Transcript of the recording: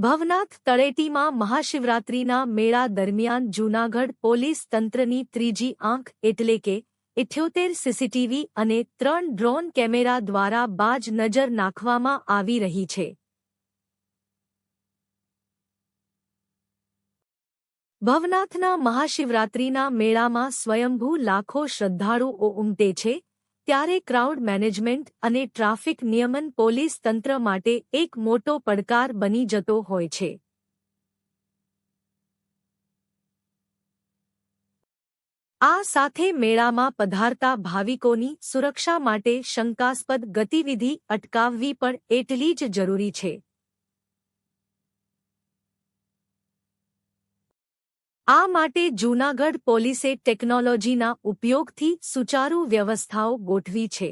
ભવનાથ તળેટીમાં મહાશિવરાત્રિના મેળા દરમિયાન જૂનાગઢ પોલીસ તંત્રની ત્રીજી આંખ એટલે કે ઇઠ્યોતેર સીસીટીવી અને ત્રણ ડ્રોન કેમેરા દ્વારા બાજ નજર નાખવામાં આવી રહી છે. ભવનાથના મહાશિવરાત્રિના મેળામાં સ્વયંભૂ લાખો શ્રદ્ધાળુઓ ઉમટે છે ત્યારે ક્રાઉડ મેનેજમેન્ટ અને ટ્રાફિક નિયમન પોલીસ તંત્ર માટે એક મોટો પડકાર બની જતો હોય છે. આ સાથે મેળામાં પધારતા ભાવિકોની સુરક્ષા માટે શંકાસ્પદ ગતિવિધિ અટકાવવી પણ એટલી જ જરૂરી છે. આ માટે જૂનાગઢ પોલીસે ટેકનોલોજીના ઉપયોગથી સુચારુ વ્યવસ્થાઓ ગોઠવી છે.